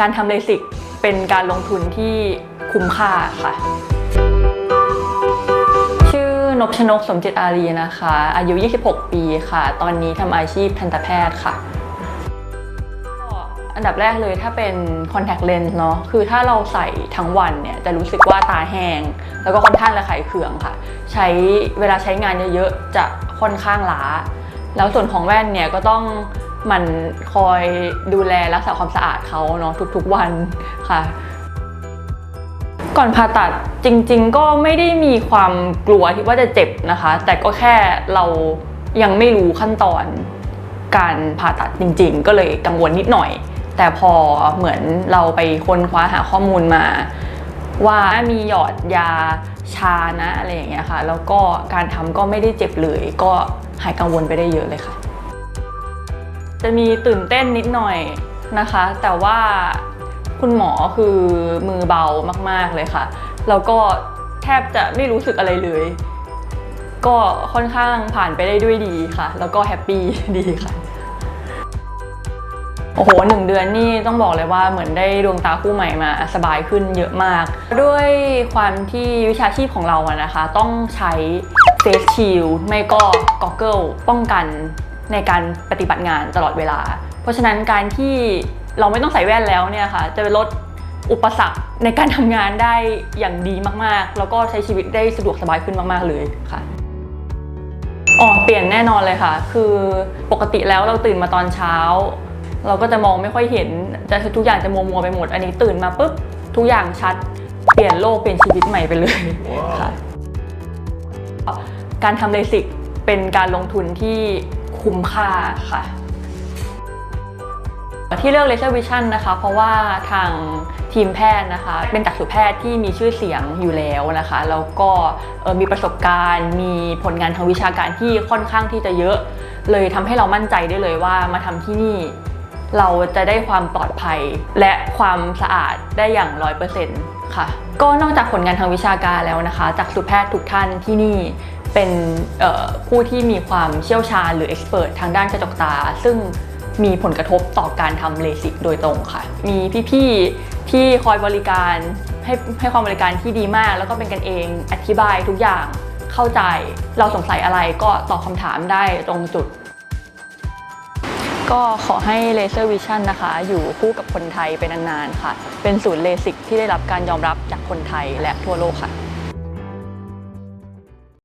การทำเลสิกเป็นการลงทุนที่คุ้มค่าค่ะ ชื่อนพชนกสมจิตอารีนะคะ อายุ 26 ปีค่ะ ตอนนี้ทำอาชีพทันตแพทย์ค่ะอันดับแรกเลยถ้าเป็น contact lens เนาะคือถ้าเราใส่ทั้งวันเนี่ยจะรู้สึกว่าตาแห้ง แล้วก็ค่อนข้างระคายเคืองค่ะ ใช้เวลาใช้งานเยอะๆ จะค่อนข้างล้า แล้วส่วนของแว่นเนี่ยก็ต้อง มันคอยดูแลรักษาความสะอาดเขาเนาะทุกๆวันค่ะ ก่อนผ่าตัดจริง ๆ ก็ไม่ได้มีความกลัวที่ว่าจะเจ็บนะคะ แต่ก็แค่เรายังไม่รู้ขั้นตอนการผ่าตัดจริง ๆ ก็เลยกังวลนิดหน่อย แต่พอเหมือนเราไปค้นคว้าหาข้อมูลมา ว่ามีหยอดยาชานะอะไรอย่างเงี้ยค่ะ แล้วก็การทำก็ไม่ได้เจ็บเลย ก็หายกังวลไปได้เยอะเลยค่ะ จะมีตื่นเต้นนิดหน่อยนะคะ แต่ว่าคุณหมอคือมือเบามากๆเลยค่ะ แล้วก็แทบจะไม่รู้สึกอะไรเลย ก็ค่อนข้างผ่านไปได้ด้วยดีค่ะ แล้วก็แฮปปี้ดีค่ะ โอ้โหหนึ่งเดือนนี่ต้องบอกเลยว่าเหมือนได้ดวงตาคู่ใหม่มาสบายขึ้นเยอะมาก ด้วยความที่วิชาชีพของเราอะนะคะ ต้องใช้เฟสชิลไม่ก็กอ g เกิลป้องกัน ในการปฏิบัติงานตลอดเวลา เพราะฉะนั้นการที่เราไม่ต้องใส่แว่นแล้วเนี่ยค่ะจะลดอุปสรรคในการทำงานได้อย่างดีมากๆ แล้วก็ใช้ชีวิตได้สะดวกสบายขึ้นมากๆเลยค่ะอ๋อเปลี่ยนแน่นอนเลยค่ะ คือปกติแล้วเราตื่นมาตอนเช้า เราก็จะมองไม่ค่อยเห็นจะทุกอย่างจะมัวมัวๆไปหมด อันนี้ตื่นมาปุ๊บทุกอย่างชัด เปลี่ยนโลกเปลี่ยนชีวิตใหม่ไปเลยค่ะการทำเลสิกเป็นการลงทุนที่ คุ้มค่าค่ะ ที่เลือก Laser Vision นะคะ เพราะว่าทางทีมแพทย์นะคะ เป็นจักษุแพทย์ที่มีชื่อเสียงอยู่แล้วนะคะ แล้วก็มีประสบการณ์ มีผลงานทางวิชาการที่ค่อนข้างที่จะเยอะ เลยทำให้เรามั่นใจได้เลยว่ามาทำที่นี่เราจะได้ความปลอดภัยและความสะอาดได้อย่างร้อยเปอร์เซ็นต์ค่ะ ก็นอกจากผลงานทางวิชาการแล้วนะคะ จากสุแพทย์ทุกท่านที่นี่ เป็นผู้ที่มีความเชี่ยวชาญหรือเอ็กซ์เพรสทางด้านกระจกตา ซึ่งมีผลกระทบต่อการทำเลสิกโดยตรงค่ะ มีพี่ๆที่คอยบริการให้ให้ความบริการที่ดีมาก แล้วก็เป็นกันเองอธิบายทุกอย่างเข้าใจเราสงสัยอะไรก็ตอบคำถามได้ตรงจุด ก็ขอให้ Laser Vision นะคะ อยู่คู่กับคนไทยเป็นนานๆค่ะ เป็นศูนย์เลสิกที่ได้รับการยอมรับจากคนไทยและทั่วโลกค่ะ